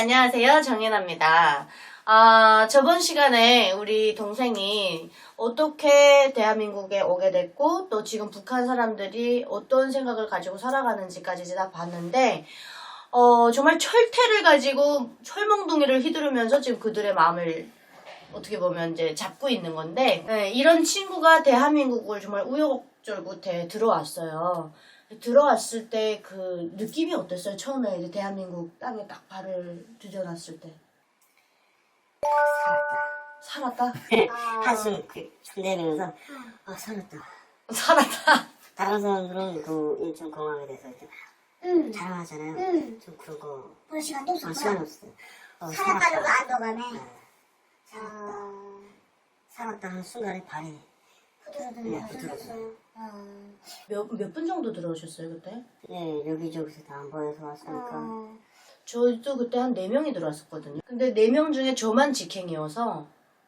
안녕하세요. 정연아입니다. 아, 저번 시간에 우리 동생이 어떻게 대한민국에 오게 됐고, 또 지금 북한 사람들이 어떤 생각을 가지고 살아가는지까지 다 봤는데, 어, 정말 철퇴를 가지고 철몽둥이를 휘두르면서 지금 그들의 마음을 어떻게 보면 이제 잡고 있는 건데, 네, 이런 친구가 대한민국을 정말 우여곡절 끝에 들어왔어요. 들어왔을 때 그 느낌이 어땠어요? 처음에 이제 대한민국 땅에 딱 발을 들여놨을 때. 살았다? 한숨 그 내면서 아 살았다. 살았다. 다른 사람들은 그 인천 공항에 대해서 이제 응. 자랑하잖아요. 응. 좀 그런 거볼 시간도 어, 시간 없었구나. 없어요. 어, 살아가려고 살았다. 안도감에 네. 어, 살았다 하는 순간에 발이 부드러운 네, 부드러워요. 어, 몇, 몇 분 정도 들어오셨어요, 그때? 네 여기저기서 다안 보여서 왔으니까 어, 저도 그때 한 4명이 들어왔었거든요. 근데 4명 중에 저만 직행이어서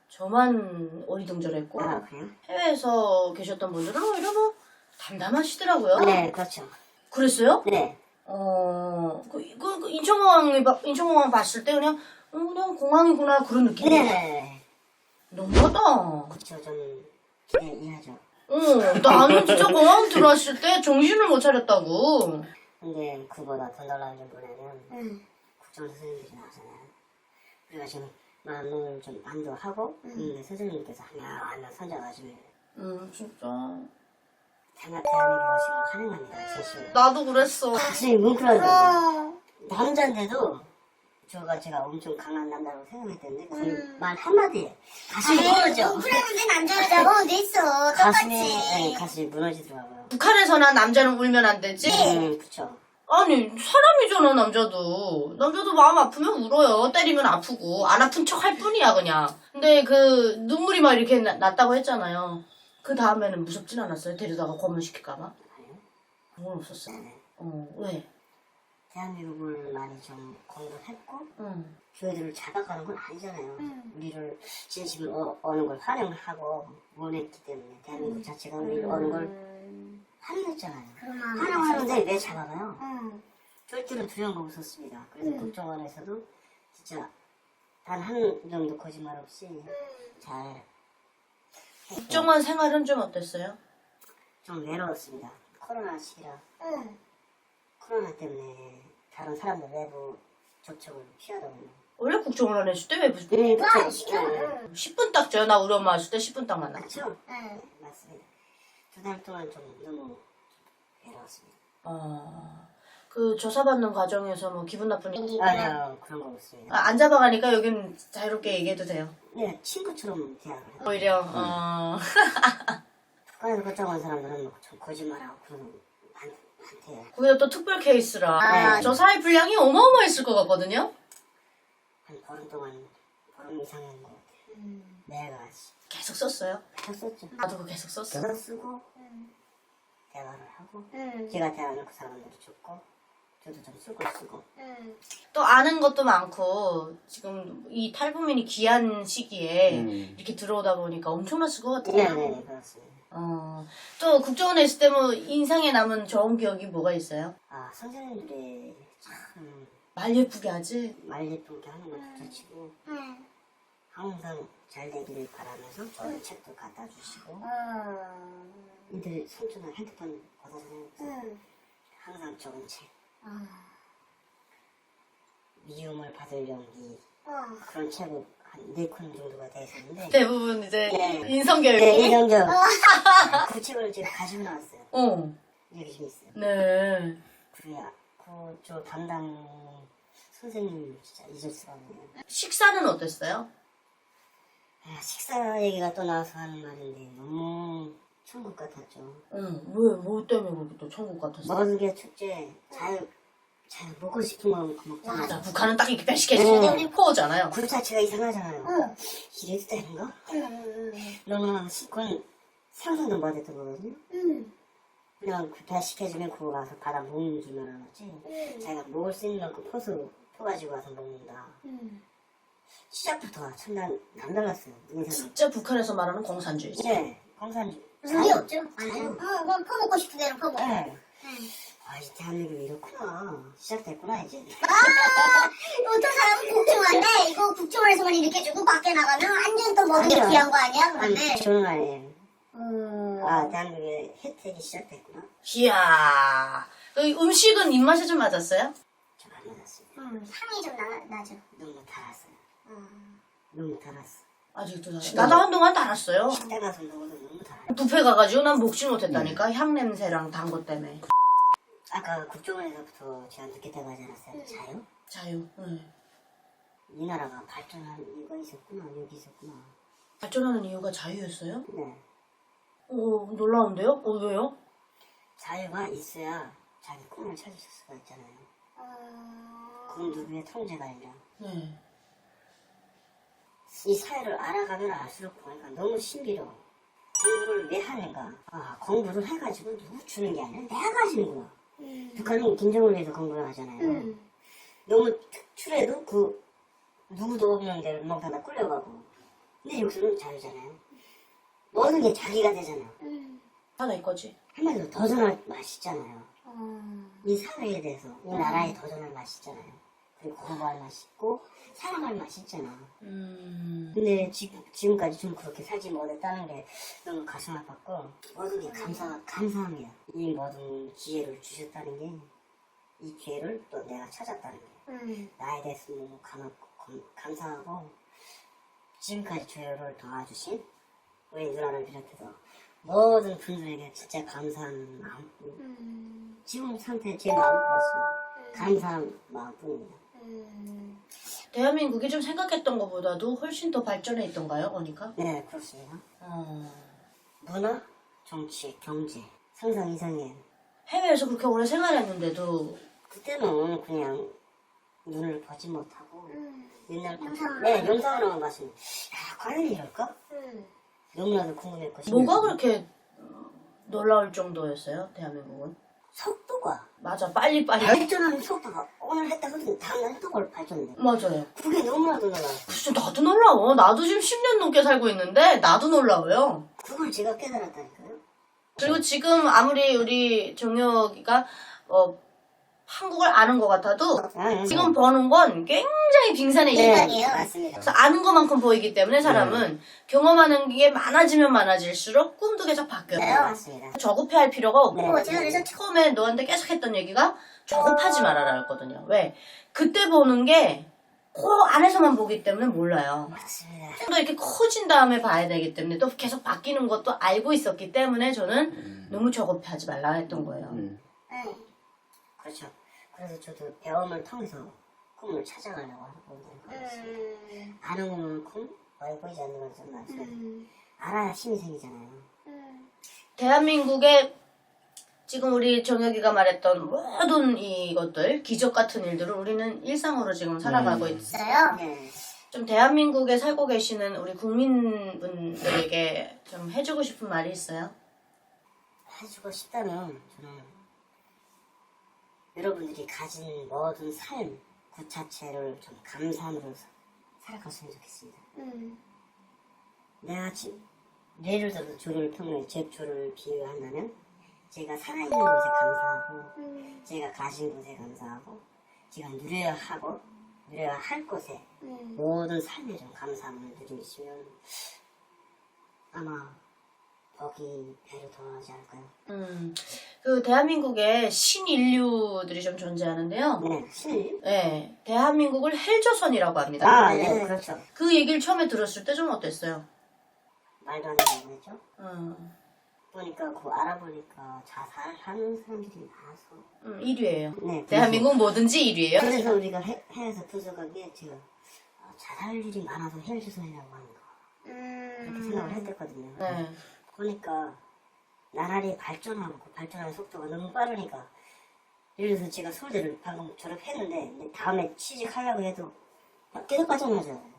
저만 어리둥절했고, 아 그래요? 해외에서 계셨던 분들은 오히려 뭐 담담하시더라고요. 네 그렇죠. 그랬어요? 네 어, 그, 그, 그 인천공항이, 봐- 인천공항 봤을 때 그냥, 어, 그냥 공항이구나 그런 느낌. 네. 너무하다. 그렇죠 좀 네, 이해하죠. 어, 나는 진짜 공항 들어왔을 때 정신을 못 차렸다고. 근데 그보다 더 놀라운 점 뭐냐면 응. 국정 선생님들이 나오잖아요. 우리가 지금 마음을 좀 안도하고 있는데 선생님께서 하면 하면 선정하시면 음, 진짜. 대만 대한민국 오시면 환영합니다. 제시로. 나도 그랬어. 가슴이. 어, 남자인데도 저가 제가 엄청 강한 남자라고 생각했는데 그말 한마디에 가슴이 무너져. 그랬는데 남자 여자가 어디 있어? 가슴이 네. 가슴이 무너지더라고요. 북한에서나 남자는 울면 안 되지? 네, 그렇죠. 아니, 사람이잖아, 남자도. 남자도 마음 아프면 울어요. 때리면 아프고. 안 아픈 척 할 뿐이야, 그냥. 근데 그, 눈물이 막 이렇게 나- 났다고 했잖아요. 그 다음에는 무섭진 않았어요? 데려다가 고문시킬까봐? 아니요. 그건 없었어. 네. 어, 왜? 대한민국을 많이 좀 공부했고 응. 교회들을 잡아가는 건 아니잖아요. 음. 우리를 진심을 어, 어는 걸 환영하고 원했기 때문에 대한민국 자체가 우리를 어는 걸 음, 환영했잖아요. 환영하는데 왜 잡아가요? 응. 절대로 두려운 거 없었습니다. 그래서 음. 국정원에서도 진짜 단 한 정도 거짓말 없이 잘 국정원 생활은 좀 어땠어요? 좀 외로웠습니다. 코로나 시기라 응. 코로나 때문에 다른 사람들 외부 접촉을 보니 원래 국정원 했을 때 왜 무슨 네, 와, 그쵸. 시켜. 네, 응. 10분 딱? 나 우리 엄마 왔을 때 10분 딱 만났지. 그쵸? 응. 네, 맞습니다. 두 달 동안 좀 너무 외로웠습니다. 어, 그 조사받는 과정에서 뭐 기분 나쁜 일? 아니요, 그런 거 없습니다. 아, 안 잡아가니까 여긴 자유롭게 얘기해도 돼요. 네, 친구처럼 대화를. 오히려, 어, 북한에서 걱정한 사람들은 뭐좀 거짓말하고 그런 거 많, 많대요. 거기다 또 특별 케이스라. 아. 저 사회 분량이 어마어마했을 것 같거든요? 한 보름 동안, 보름 이상인 것 같아요. 음. 매일같이. 계속 썼어요. 했었죠. 나도 그거 계속 썼어. 저도 쓰고, 대화를 하고, 응. 제가 대화를 그 사람들이 줬고, 저도 좀 쓰고 쓰고. 응. 또 아는 것도 많고, 지금 이 탈북민이 귀한 시기에 음. 이렇게 들어오다 보니까 엄청났을 것 같아요. 네, 네, 그렇습니다. 어, 또 국정원에 있을 때 뭐 인상에 남은 좋은 기억이 뭐가 있어요? 아, 선생님들이 참 말 예쁘게 하지? 말 예쁘게 하는 것도 치고, 응. 항상 잘 되기를 바라면서 좋은 책도 갖다 주시고, 어. 이들 삼촌은 핸드폰 받아주는 응. 항상 좋은 책, 어. 미움을 받을 용기, 어. 그런 책을 한네권 정도가 돼 있었는데, 대부분 이제 네. 인성교육. 네, 이정적. 그 책을 제가 가지고 나왔어요. 어, 여기 좀 있어요. 네. 그래야, 그저 담당 선생님 진짜 잊을 수가 없네요. 식사는 어땠어요? 아, 식사 얘기가 또 나와서 하는 말인데, 너무 천국 같았죠. 응, 왜, 뭐 때문에 그렇게 또 천국 같았어? 모든 게 축제, 잘, 잘 먹고 싶은 거 먹잖아요. 맞아, 북한은 딱 이렇게 배식해주는데 응. 우리 포잖아요. 그 자체가 이상하잖아요. 응. 이래도 되는가? 응. 너무 그건 상상도 못했던 거거든요. 응. 그냥 그 배식해주면 그거 가서 받아 먹는 줄만 알았지. 자기가 먹을 수 있는 만큼 포수 퍼가지고 와서 먹는다. 응. 시작부터 참난 남달랐어요. 인생이. 진짜 북한에서 말하는 공산주의지. 네, 공산주. 무리 없죠? 자유. 아니요. 어, 그럼 퍼먹고 싶은 대로 퍼먹고. 네. 응. 아, 이 대한민국이 이렇구나. 시작됐구나, 이제. 아, 어떤 사람은 이렇게 주고 밖에 나가면 완전 또게 아니요. 귀한 거 아니야 아니, 그런데 좋은 말이에요. 음. 아, 대한민국에 혜택이 시작됐구나. 이야. 그 음식은 입맛에 좀 맞았어요? 좀 안 맞았습니다. 음, 향이 좀 나, 나죠 너무 달았어요. 음. 너무 달았어. 아직도 잘. 나도 한동안 달았어요. 식대 가서 먹어도 너무 달아. 뷔페 가가지고 난 먹지 못했다니까. 향 냄새랑 단 것 때문에. 아까 국정원에서부터 제가 느꼈다고 하지 않았어요? 자유? 자유. 응. 이 나라가 발전한 이유가 있었구나, 여기 있었구나. 발전하는 이유가 자유였어요? 네. 오, 놀라운데요? 어, 왜요? 자유가 있어야 자기 꿈을 찾을 수가 있잖아요. 어... 그건 누구의 통제가 아니라. 네. 이 사회를 알아가면 알수록 보니까 너무 신비로워. 공부를 왜 하는가? 아, 공부를 해가지고 누구 주는 게 아니라 내가 가지는구나. 음. 북한은 김정을 위해서 공부를 하잖아요. 음. 너무 특출해도 그 누구도 없는 데를 멍하다 끌려가고. 근데 여기서는 자유잖아요. 모든 게 자기가 되잖아요. 음. 다내 거지. 한마디로 도전할 맛이 있잖아요. 어... 이 사회에 대해서 이 나라에 도전할 맛이 있잖아요. 그리고 공부할 맛이 있고 사랑할 맛이 있잖아. 음. 근데 지금, 지금까지 좀 그렇게 살지 못했다는 게 너무 가슴 아팠고 모든 게 감사, 감사합니다. 이 모든 기회를 주셨다는 게 이 기회를 또 내가 찾았다는 게 음. 나에 대해서 너무 감았고 감- 감사하고 지금까지 조율을 도와주신 우리 누나를 비롯해서 모든 분들에게 진짜 감사한 마음 음. 지금 상태 제 마음 그렇습니다. 감사한 마음뿐입니다. 음. 대한민국이 좀 생각했던 것보다도 훨씬 더 발전해 있던가요, 보니까? 네 그렇습니다. 어. 문화, 정치, 경제 상상 이상의 해외에서 그렇게 오래 생활했는데도 그때는 그냥 눈을 보지 못하고 음. 옛날 영상으로. 네 영상으로만 봤으면 야 과연 이럴까? 음. 너무나도 궁금했고 뭐가 그렇게 어, 놀라울 정도였어요, 대한민국은? 속도가 맞아, 빨리 빨리. 발전하는 속도가 오늘 했다 그러더니 다음날 또 그걸 발전돼 맞아요. 그게 너무나도 놀라웠어요 진짜 나도 놀라워. 나도 지금 10년 넘게 살고 있는데 나도 놀라워요. 그걸 제가 깨달았다니까요 그리고 지금 아무리 우리 정혁이가 어, 한국을 아는 것 같아도 아, 지금 버는 건 굉장히 빙산의 네, 일이에요. 맞습니다 그래서 아는 것만큼 보이기 때문에 사람은 경험하는 게 많아지면 많아질수록 꿈도 계속 바뀌어요. 네 맞습니다 저급해할 필요가 없고 네. 제가 그래서 처음에 너한테 계속 했던 얘기가 저급하지 말아라 했거든요. 왜? 그때 보는 게그 안에서만 보기 때문에 몰라요. 맞습니다 좀 더 이렇게 커진 다음에 봐야 되기 때문에 또 계속 바뀌는 것도 알고 있었기 때문에 저는 너무 저급해하지 말라 했던 거예요. 음, 네. 그렇죠 그래서 저도 배움을 통해서 꿈을 찾아가려고 거예요 음. 아는 것만 큼 많이 보이지 않는 건좀 맞아요 음. 알아야 힘이 생기잖아요 음. 대한민국의 지금 우리 정혁이가 말했던 모든 이것들, 기적 같은 일들을 우리는 일상으로 지금 살아가고 있어요. 있어요? 네 좀 대한민국에 살고 계시는 우리 국민분들에게 좀 해주고 싶은 말이 있어요? 해주고 싶다면 저는 여러분들이 가진 모든 삶 그 자체를 좀 감사함으로 사- 살아갔으면 좋겠습니다. 음. 내가 지금 예를 들어 조를 평소에 제 조를 비유한다면 제가 살아있는 것에 감사하고 음. 제가 가진 것에 감사하고 제가 누려야 하고 누려야 할 것에 음. 모든 삶에 좀 감사함을 드리시면 아마 복이 배로 돌아오지 않을까요? 음, 그 대한민국에 신인류들이 좀 존재하는데요. 네, 신. 네, 대한민국을 헬조선이라고 합니다. 아, 네, 그렇죠. 그 얘기를 처음에 들었을 때 좀 어땠어요? 말도 안 되는 거죠. 음, 보니까 그 알아보니까 자살하는 사람들이 많아서. 음 1위예요. 네. 대한민국 뭐든지 1위예요. 그래서, 우리가 해, 해외에서 분석한 게 제가 아, 자살률이 많아서 헬조선이라고 하는 거 그렇게 생각을 음. 했댔거든요. 네. 보니까 나날이 발전하고 그 발전하는 속도가 너무 빠르니까 예를 들어서 제가 서울대를 방금 졸업했는데 다음에 취직하려고 해도 계속 빠져나가잖아요.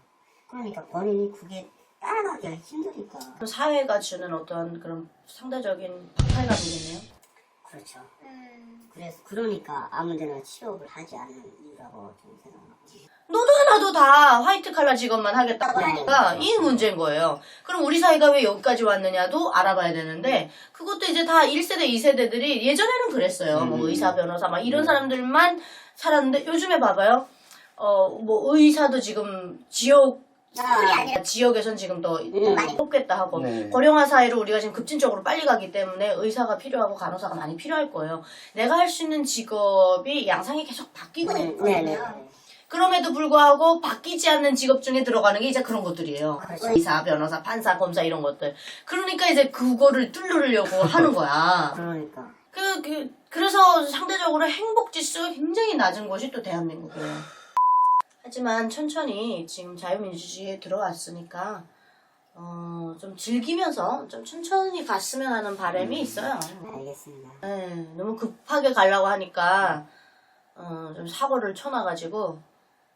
그러니까 본인이 그게 따라가기가 힘드니까 그럼 사회가 주는 어떤 그런 상대적인 박탈감이겠네요. 그렇죠. 음. 그래서 그러니까 아무데나 취업을 하지 않는 이유라고 좀 생각합니다. 너도 하나도 다 화이트 칼라 직업만 하겠다고 네. 하니까 이 문제인 거예요. 그럼 우리 사회가 왜 여기까지 왔느냐도 알아봐야 되는데 그것도 이제 다 1세대, 2세대들이 예전에는 그랬어요. 뭐 음. 의사, 변호사 막 이런 사람들만 살았는데 요즘에 봐봐요. 어, 뭐 의사도 지금 지역 아, 지역에선 지금 더 음. 많이 뽑겠다 하고 네. 고령화 사회로 우리가 지금 급진적으로 빨리 가기 때문에 의사가 필요하고 간호사가 많이 필요할 거예요. 내가 할 수 있는 직업이 양상이 계속 바뀌고 네, 있거든요. 네, 네. 그럼에도 불구하고 바뀌지 않는 직업 중에 들어가는 게 이제 그런 것들이에요. 그렇죠. 의사, 변호사, 판사, 검사 이런 것들. 그러니까 이제 그거를 뚫으려고 하는 거야. 그러니까. 그, 그, 그래서 상대적으로 행복 지수가 굉장히 낮은 곳이 또 대한민국이에요. 하지만 천천히 지금 자유민주주의에 들어왔으니까, 어, 좀 즐기면서 좀 천천히 갔으면 하는 바람이 있어요. 알겠습니다. 네, 너무 급하게 가려고 하니까, 어, 좀 사고를 쳐놔가지고,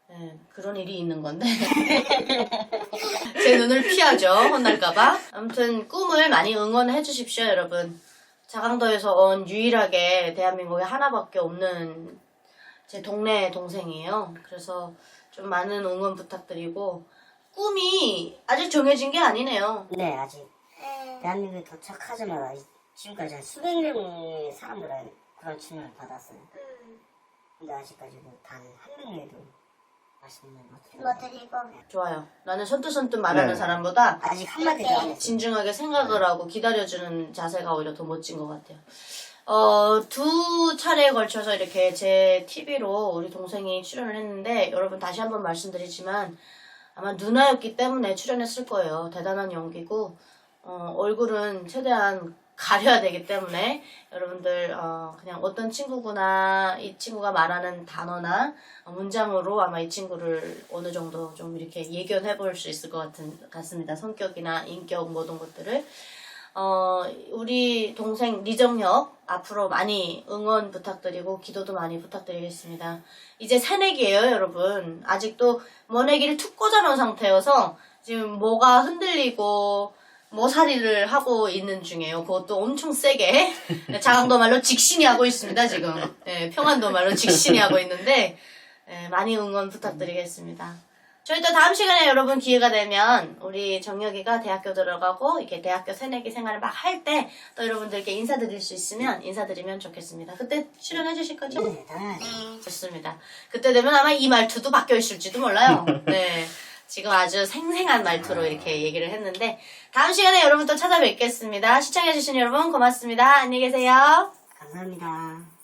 네, 그런 일이 있는 건데. 제 눈을 피하죠. 혼날까봐. 아무튼 꿈을 많이 응원해 주십시오, 여러분. 자강도에서 온 유일하게 대한민국에 하나밖에 없는 제 동네 동생이에요. 그래서 좀 많은 응원 부탁드리고, 꿈이 아직 정해진 게 아니네요. 네, 아직. 네. 대한민국에 도착하자마자 이- 지금까지 한 수백 명의 사람들의 그런 질문을 받았어요. 음. 근데 아직까지도 단 한 명에도 말씀을 못뭐 드리고 드리고. 좋아요. 나는 선뜻선뜻 말하는 네. 사람보다 아직 한마디도 안 했어요. 진중하게 생각을 하고 기다려주는 자세가 오히려 더 멋진 것 같아요. 어, 두 차례에 걸쳐서 이렇게 제 TV로 우리 동생이 출연을 했는데, 여러분 다시 한번 말씀드리지만, 아마 누나였기 때문에 출연했을 거예요. 대단한 연기고, 어, 얼굴은 최대한 가려야 되기 때문에, 여러분들, 어, 그냥 어떤 친구구나, 이 친구가 말하는 단어나 어, 문장으로 아마 이 친구를 어느 정도 좀 이렇게 예견해 볼 수 있을 것 같은, 같습니다. 성격이나 인격 모든 것들을. 어, 우리 동생 리정혁 앞으로 많이 응원 부탁드리고 기도도 많이 부탁드리겠습니다. 이제 새내기예요, 여러분. 아직도 모내기를 툭 꽂아놓은 상태여서 지금 뭐가 흔들리고 모사리를 하고 있는 중이에요. 그것도 엄청 세게. 자강도 말로 직신이 하고 있습니다, 지금. 예, 평안도 말로 직신이 하고 있는데 예, 많이 응원 부탁드리겠습니다. 저희 또 다음 시간에 여러분 기회가 되면 우리 정혁이가 대학교 들어가고 이렇게 대학교 새내기 생활을 막 할 때 또 여러분들께 인사드릴 수 있으면 인사드리면 좋겠습니다. 그때 출연해 주실 거죠? 네. 좋습니다. 그때 되면 아마 이 말투도 바뀌어 있을지도 몰라요. 네. 지금 아주 생생한 말투로 이렇게 얘기를 했는데 다음 시간에 여러분 또 찾아뵙겠습니다. 시청해주신 여러분 고맙습니다. 안녕히 계세요. 감사합니다.